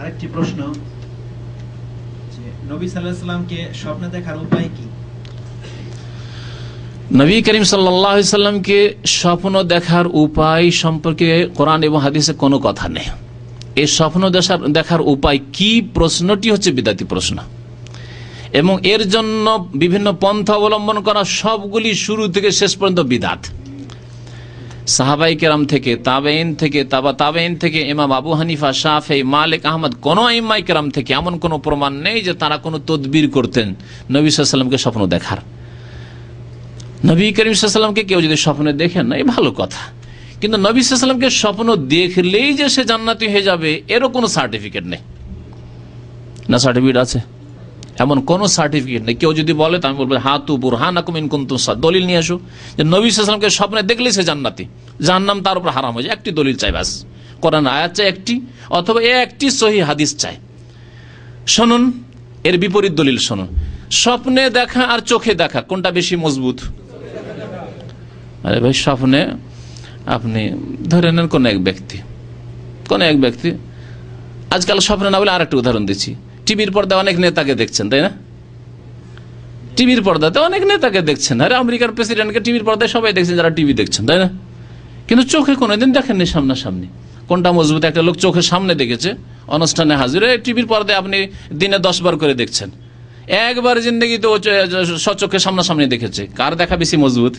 আরেকটি প্রশ্ন নবী আলাইহি সাল্লামকে স্বপ্নে দেখার উপায় কি? নবী করিম সাল্লামকে স্বপ্ন দেখার উপায় সম্পর্কে কোরআন এবং হাদিসে কোনো কথা নেই। এই স্বপ্ন দেখার উপায় কি? প্রশ্নটি হচ্ছে বিদাতি প্রশ্ন। এবং এর জন্য বিভিন্ন পন্থা অবলম্বন করা সবগুলি শুরু থেকে শেষ পর্যন্ত বিদাত। সাহাবাই কেরাম থেকে তাবেইন থেকে, তাবা তাবেইন থেকে, ইমাম আবু হানিফা শাফে মালিক, আহমদ, কোন ইমাই কেরাম থেকে এমন কোনো প্রমাণ নেই যে তারা কোনো তদবির করতেন। নবী সাল্লামকে স্বপ্ন দেখার। নবী করিম সাল্লামকে কেউ যদি স্বপ্নে দেখেন না, এই ভালো কথা। কিন্তু নবী সাল্লামকে স্বপ্ন দেখলেই যে সে জান্নাতি হয়ে যাবে, এরও কোনো সার্টিফিকেট নেই। না সার্টিফিকেট আছে? এমন কোনো সার্টিফিকেট নেই। কেউ যদি বলে, তো আমি বলব হাতু আকুমিন কুন্তুম সাদ দলিল নিয়ে আসো যে নবী সাল্লামকে স্বপ্নে দেখলেই সে জান্নাতি। জান্নাম তার উপর হারাম হয়ে যায়। একটি দলিল চাই বাস। কোরআন আয়াত চাই একটি, অথবা এ একটি সহি হাদিস চাই। শুনুন, এর বিপরীত দলিল শুনুন। স্বপ্নে দেখা আর চোখে দেখা, কোনটা বেশি মজবুত? আরে ভাই, স্বপ্নে আপনি ধরে নেন কোন এক ব্যক্তি। কোন এক ব্যক্তি। আজকাল স্বপ্নে না বলে আর একটা উদাহরণ দিচ্ছি। টিভির পর্দায় অনেক নেতাকে দেখছেন, তাই না? টিভির পর্দাতে অনেক নেতাকে দেখছেন। আরে আমেরিকার প্রেসিডেন্টকে টিভির পর্দায় সবাই দেখছেন যারা টিভি দেখছেন, তাই না? কিন্তু চোখে কোনোদিন দেখেননি সামনাসামনি। কোনটা মজবুত, একটা লোক চোখের সামনে দেখেছে, অনুষ্ঠানে হাজির টিভির পর্দায় আপনি দিনে দশ বার করে দেখছেন। একবার জিন্দগি তো সচক্ষে সামনাসামনি দেখেছে। কার দেখা বেশি মজবুত?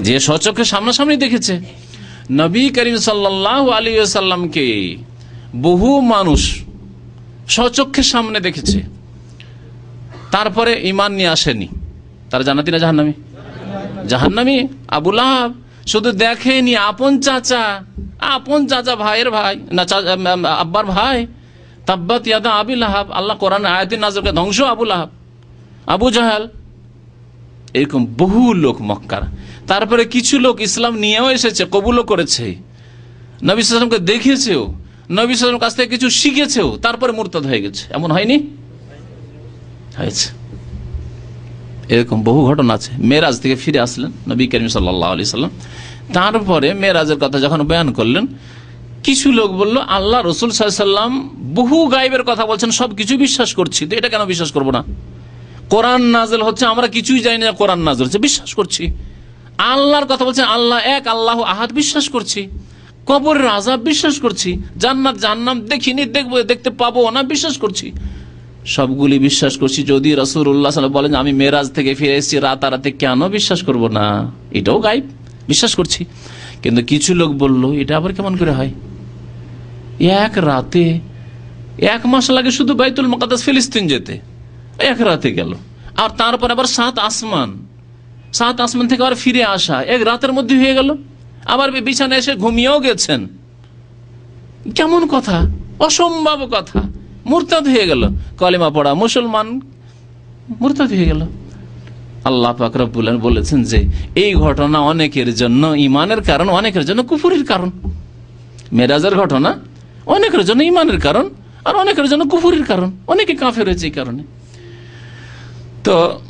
যে সচক্ষে সামনাসামনি দেখেছে। নবী করিম সাল্লাহ আলী সাল্লামকে বহু মানুষ সচক্ষে সামনে দেখেছে। তারপরে ইমান নিয়ে আসেনি। তারা জানাতি না জাহান্নামি? জাহান্নামি? আবুল আহাব শুধু দেখেনি আপন চাচা আপন চাচা ভাইয়ের ভাই, না আব্বার ভাই। তাব্বাত ইয়াদা আবিল আহাব আল্লাহ কোরআন আয়াতিন নাজরকে ধ্বংস আবুল আহাব আবু জাহাল, এরকম বহু লোক মক্কার। তারপরে কিছু লোক ইসলাম নিয়েও এসেছে, কবুলও করেছে। নবী সালামকে দেখেছেও। নবী কাছ থেকে কিছু শিখেছেও, তারপরে মোরতাদ হয়ে গেছে। এমন হয়নি? হয়েছে। এরকম বহু ঘটনা আছে। মেরাজ থেকে ফিরে আসলেন নবী করিম সাল্লাহ আলি সাল্লাম তারপরে মেরাজের কথা যখন বয়ান করলেন, কিছু লোক বলল, আল্লাহ রসুল সাল্লাম বহু গাইবের কথা বলছেন সব কিছু বিশ্বাস করছি। তো এটা কেন বিশ্বাস করব না? কোরআন নাজেল হচ্ছে, আমরা কিছুই জানি না, কোরআন নাজেল হচ্ছে। বিশ্বাস করছি। আল্লাহর কথা বলছেন, আল্লাহ এক, আল্লাহ আহাত বিশ্বাস করছি। কবরের আজাব বিশ্বাস করছি, জান্নাত জান্নাম দেখিনি, দেখব, দেখতে পাবো না, বিশ্বাস করছি। সবগুলি বিশ্বাস করছি, যদি রসুল্লাহ বলেন, আমি মেরাজ থেকে ফিরে এসেছি রাতারাতে, কেন বিশ্বাস করব না? এটাও গাইব, বিশ্বাস করছি। কিন্তু কিছু লোক বলল, এটা আবার কেমন করে হয়? এক রাতে, এক মাস লাগে শুধু বাইতুল মকাদাস ফিলিস্তিন যেতে, এক রাতে গেল। আর তারপর আবার সাত আসমান সাত আসমান থেকে আবার ফিরে আসা, এক রাতের মধ্যে হয়ে গেল। আবার বিছানায় এসে ঘুমিয়েও গেছেন। কেমন কথা? অসম্ভব কথা। মুরতাদ হয়ে গেল। কলিমা পড়া মুসলমান মুরতাদ হয়ে গেল। আল্লাহ পাকরবুল বলেছেন যে, এই ঘটনা অনেকের জন্য ইমানের কারণ, অনেকের জন্য কুফুরির কারণ। মেরাজের ঘটনা অনেকের জন্য ইমানের কারণ, আর অনেকের জন্য কুফুরির কারণ। অনেকে কাফের হয়েছে এই কারণে। তো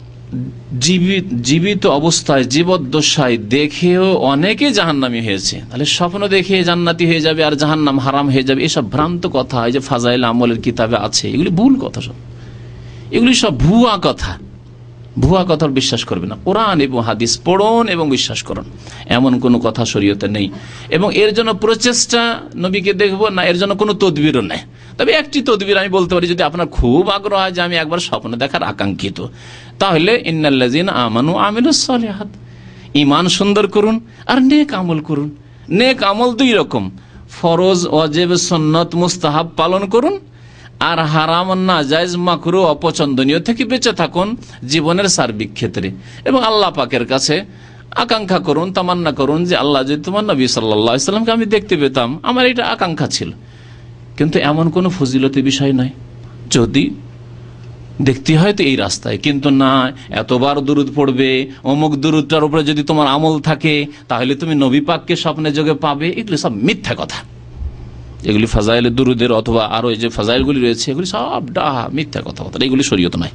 জীবিত জীবিত অবস্থায়, জীবদ্দশায় দেখেও অনেকে জাহান্নামি হয়েছে। তাহলে স্বপ্ন দেখে জান্নাতি হয়ে যাবে আর জাহান্নাম হারাম হয়ে যাবে, এসব ভ্রান্ত কথা, এই যে ফাজাইল আমলের কিতাবে আছে, এগুলি ভুল কথা সব। এগুলি সব ভুয়া কথা। ভুয়া কথা বিশ্বাস করবে না। কোরআন এবং হাদিস পড়ুন এবং বিশ্বাস করুন। এমন কোনো কথা শরীয়তে নেই। এবং এর জন্য প্রচেষ্টা নবীকে দেখব না, এর জন্য কোনো তদবিরও নেই। তবে একটি তদবির আমি বলতে পারি, যদি আপনার খুব আগ্রহ হয় যে আমি একবার স্বপ্ন দেখার আকাঙ্ক্ষিত, তাহলে ইন্নাল্লাজিন আমানু আমিলুসলিহাত ইমান সুন্দর করুন আর নেক আমল করুন। নেক আমল দুই রকম। ফরজ অজেব সন্নত, মুস্তাহাব পালন করুন আর হারাম না জায়জ মাকরু, অপছন্দনীয় থেকে বেঁচে থাকুন জীবনের সার্বিক ক্ষেত্রে। এবং আল্লাহ পাকের কাছে আকাঙ্ক্ষা করুন, তামান্না করুন যে আল্লাহ যদি তোমার নবী সাল্লাহ ইসলামকে আমি দেখতে পেতাম, আমার এটা আকাঙ্ক্ষা ছিল। কিন্তু এমন কোনো ফজিলতি বিষয় নয়। যদি দেখতে হয় তো এই রাস্তায়। কিন্তু না, এতবার দূরত পড়বে, অমুক দূরটার উপরে যদি তোমার আমল থাকে, তাহলে তুমি নবী পাককে স্বপ্নে যোগে পাবে। এগুলি সব মিথ্যা কথা। এগুলি ফাজাইল দুরুদের অথবা আরও যে ফাজাইলগুলি রয়েছে, এগুলি সব ডাহা মিথ্যা কথা। এগুলি শরীয়ত নাই